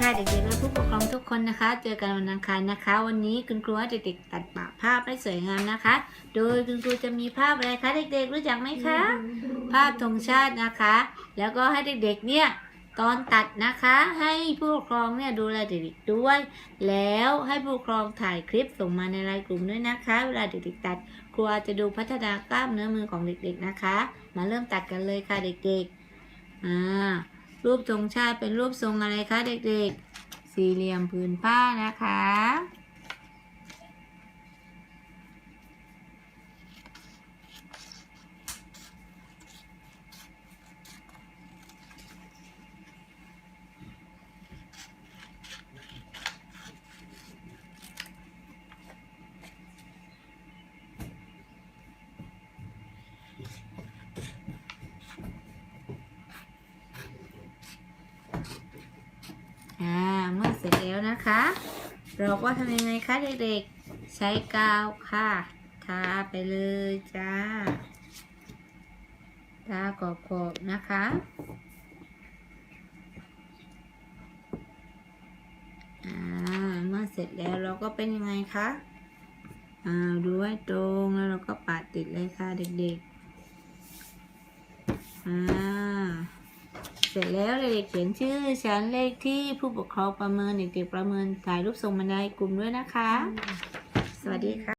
ค่ะเด็กๆและผู้ปกครองทุกคนนะคะ เจอกันวันอังคารนะคะ วันนี้คุณครูให้เด็กๆตัดปะภาพให้สวยงามนะคะ โดยคุณครูจะมีภาพอะไรคะเด็กๆ รู้จักไหมคะ ภาพธงชาตินะคะ แล้วก็ให้เด็กๆเนี่ยตอนตัดนะคะให้ผู้ปกครองเนี่ยดูแลเด็กๆด้วย แล้วให้ผู้ปกครองถ่ายคลิปส่งมาในไลน์กลุ่มด้วยนะคะ เวลาเด็กๆตัดครูจจะดูพัฒนากล้ามเนื้อมือของเด็กๆนะคะ มาเริ่มตัดกันเลยค่ะเด็กๆอ่า รูปธงชาติเป็นรูปทรงอะไรคะเด็กๆ สี่เหลี่ยมผืนผ้านะคะ อ่า เมื่อเสร็จ แล้วนะคะ เราก็ทำยังไงคะเด็กๆ ใช้กาวค่ะ ทาไปเลยจ้า ทากรอบๆนะคะ อ่า เมื่อเสร็จแล้วเราก็เป็นยังไงคะ อ่าดูให้ตรงแล้วเราก็ปาดติดเลยค่ะเด็กๆ อ่า เสร็จแล้วเด็กๆเขียนชื่อชั้นเลขที่ผู้ปกครองประเมินเด็กๆประเมินถ่ายรูปส่งมาในกลุ่มด้วยนะคะ สวัสดีค่ะ